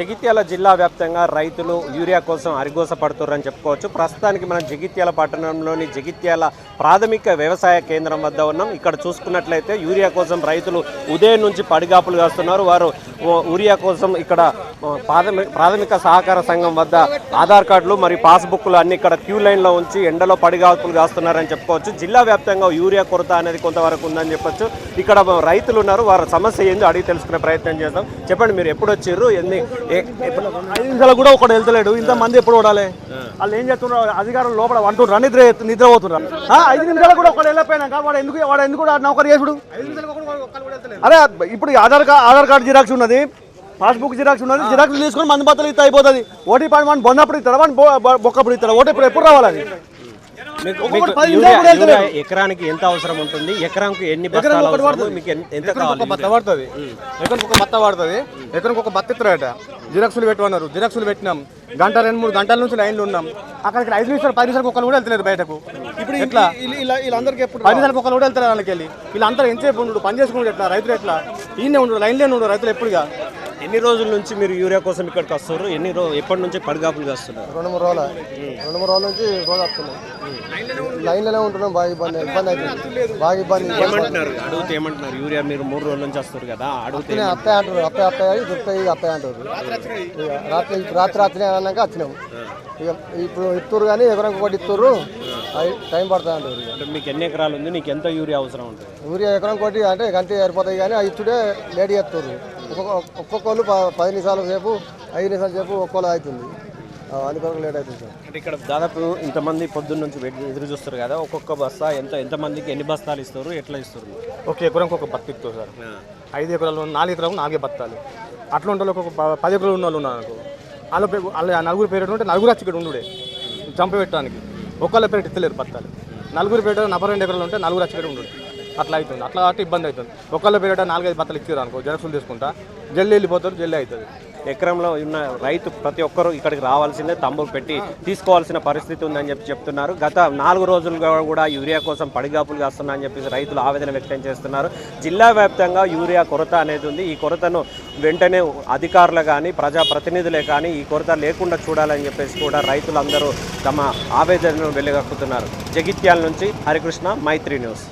జగిత్యాల జిల్లా వ్యాప్తంగా రైతులు యూరియా కోసం అరిగోస పడుతున్నారని చెప్పుకోవచ్చు. ప్రస్తుతానికి మనం జగిత్యాల పట్టణంలోని జగిత్యాల ప్రాథమిక వ్యవసాయ కేంద్రం వద్ద ఉన్నాం. ఇక్కడ చూసుకున్నట్లయితే యూరియా కోసం రైతులు ఉదయం నుంచి పడిగాపులు కాస్తున్నారు. వారు యూరియా కోసం ఇక్కడ ప్రాథమిక ప్రాథమిక సహకార సంఘం వద్ద ఆధార్ కార్డులు మరియు పాస్బుక్లు అన్ని ఇక్కడ క్యూ లైన్లో ఉంచి ఎండలో పడిగాపులు కాస్తున్నారని చెప్పుకోవచ్చు. జిల్లా వ్యాప్తంగా యూరియా కొరత అనేది కొంతవరకు ఉందని చెప్పొచ్చు. ఇక్కడ రైతులు ఉన్నారు. వారి సమస్య ఏందో అడిగి తెలుసుకునే ప్రయత్నం చేద్దాం. చెప్పండి మీరు ఎప్పుడు వచ్చారు? ఎన్ని ఏ- ఎప్పుడు? ఐదు నిమిషాలు కూడా ఒకటి వెళ్తలేడు. ఇంత మంది ఎప్పుడు ఓడాలి? వాళ్ళు ఏం చేస్తున్నారు? అధికారులు లోపల అంటున్నారు. నిద్ర నిద్రపోతున్నారు ఆ, ఐదు నిమిషాలు కూడా ఒకటి వెళ్ళిపోయినాక వాడు ఎందుకు వాడు ఎందుకు కూడా నౌకరు చేసుడు? అరే ఇప్పుడు Aadhaar card Aadhaar card xerox ఉన్నది. పాస్బుక్ జిరాక్స్ ఉన్నది జిరాక్స్ తీసుకొని మంది బత్తలు ఇస్తే అయిపోతుంది. ఓటీ పాడు వాడిని బొన్నప్పుడు ఇస్తాడు వాడిని బొ- బొక్కప్పుడు ఇస్తాడు ఓటీ ఇప్పుడు ఎప్పుడు రావాలి. ఎకరానికి ఎంత అవసరం ఉంటుంది? ఎకరానికి ఎన్ని పడుతుంది. మీకు ఎంత- ఎంత ఎకరానికి ఒక బత్త పడుతుంది. ఎకరానికి ఒక బత్త పడుతుంది. ఎకరానికి ఒక బత్త ఇస్తారట జిరాక్సులు పెట్టమన్నారు. జిరాక్సులు పెట్టినాం. గంట రెండు మూడు గంటల నుంచి లైన్లు ఉన్నాం. అక్కడికి ఐదు నిమిషాలు పది నిమిషాలు ఒకరు కూడా వెళ్తలేరు బయటకు. ఇప్పుడు ఎట్లా? వీళ్ళందరికీ ఎప్పుడు పది నిమిషాలకు ఒకరు కూడా వెళ్తారు వాళ్ళకి వెళ్ళి వీళ్ళందరూ ఎంతసేపు ఉండు? పని చేసుకుంటారు ఎట్లా? రైతులు ఎట్లా? ఈయనే ఉండు లైన్లే ఉండు రైతులు ఎప్పుడుగా? ఎన్ని రోజుల నుంచి మీరు యూరియా కోసం ఇక్కడికి వస్తారు ఎన్ని రోజు ఎప్పటి నుంచి పడిగాపులు కాస్తున్నారు రెండు మూడు రోజులు రెండు మూడు రోజుల నుంచి రోజు వస్తున్నాం లైన్లోనే ఉంటున్నాం బాగా ఇబ్బంది ఇబ్బంది అవుతుంది బాగా ఇబ్బంది ఏమంటున్నారు? అడిగితే ఏమంటున్నారు? యూరియా మీరు మూడు రోజుల నుంచి వస్తారు కదా అడిగితే అత్తయ్య అంటారు అత్తయ్య అని దొరుకుతాయి అత్తయ్య అంటారు. రాత్రి రాత్రి రాత్రి అన్నాక వచ్చినాం. ఇక ఇప్పుడు ఇస్తురు కానీ ఎకరం ఒకటి ఇస్తుర్రు అది టైం పడుతుంది అంటారు మీకు ఎన్ని ఎకరాలు ఉంది? నీకు ఎంత యూరియా అవసరం ఉంటుంది? ఊరియా ఎకరం కొట్టి అంటే గంటే సరిపోతాయి కానీ ఇచ్చుడే లేడీ చేస్తారు. ఒక్కొక్క ఒక్కొక్కళ్ళు ప- పది నిమిషాల సేపు ఐదు నిమిషాల సేపు ఒక్కోళ్ళు అవుతుంది. అందుకొరకు లేట్ అవుతుంది సార్. అంటే ఇక్కడ దాదాపు ఇంతమంది పొద్దున్న నుంచి వెయిట్ ఎదురు చూస్తారు కదా ఒక్కొక్క బస్తా ఎంత ఎంతమందికి ఎన్ని బస్తాలు ఇస్తారు ఎట్లా ఇస్తారు? ఒక ఎకరానికి ఒక బత్త ఇస్తారు సార్. ఐదు ఎకరాలు నాలుగు ఎకరాలు నాలుగే బత్తాలు. అట్లా ఉంటే ఒక ప- పది ఎకరాలు ఉన్న వాళ్ళు ఉన్నారు వాళ్ళ పే- వాళ్ళ నలుగురు పేరు ఉంటే నలుగురు వచ్చి ఇక్కడ ఉండుడే చంప పెట్టడానికి ఒకళ్ళ పేరు ఇస్తలేరు బత్తాలు. నలుగురు పేరు నలభై రెండు ఎకరాలు ఉంటే నలుగురు వచ్చి ఇక్కడ ఉండు అట్లా అవుతుంది. అట్లా కాబట్టి ఇబ్బంది అవుతుంది. ఒకళ్ళు పెరగడం నాలుగైదు బత్తలు ఇచ్చారు అనుకో జనసులు తీసుకుంటా జల్లి వెళ్ళిపోతారు జల్లి అవుతుంది ఎకరంలో ఉన్న రైతు ప్రతి ఒక్కరూ ఇక్కడికి రావాల్సిందే తంబులు పెట్టి తీసుకోవాల్సిన పరిస్థితి ఉందని చెప్పి చెప్తున్నారు. గత నాలుగు రోజులుగా కూడా యూరియా కోసం పడిగాపులు కాస్తున్నా అని చెప్పేసి రైతులు ఆవేదన వ్యక్తం చేస్తున్నారు. జిల్లా వ్యాప్తంగా యూరియా కొరత అనేది ఉంది. ఈ కొరతను వెంటనే అధికారులు కానీ ప్రజాప్రతినిధులే కానీ ఈ కొరత లేకుండా చూడాలని చెప్పేసి కూడా రైతులందరూ తమ ఆవేదనను వెళ్ళగక్కుతున్నారు జగిత్యాల నుంచి హరికృష్ణ మైత్రి న్యూస్.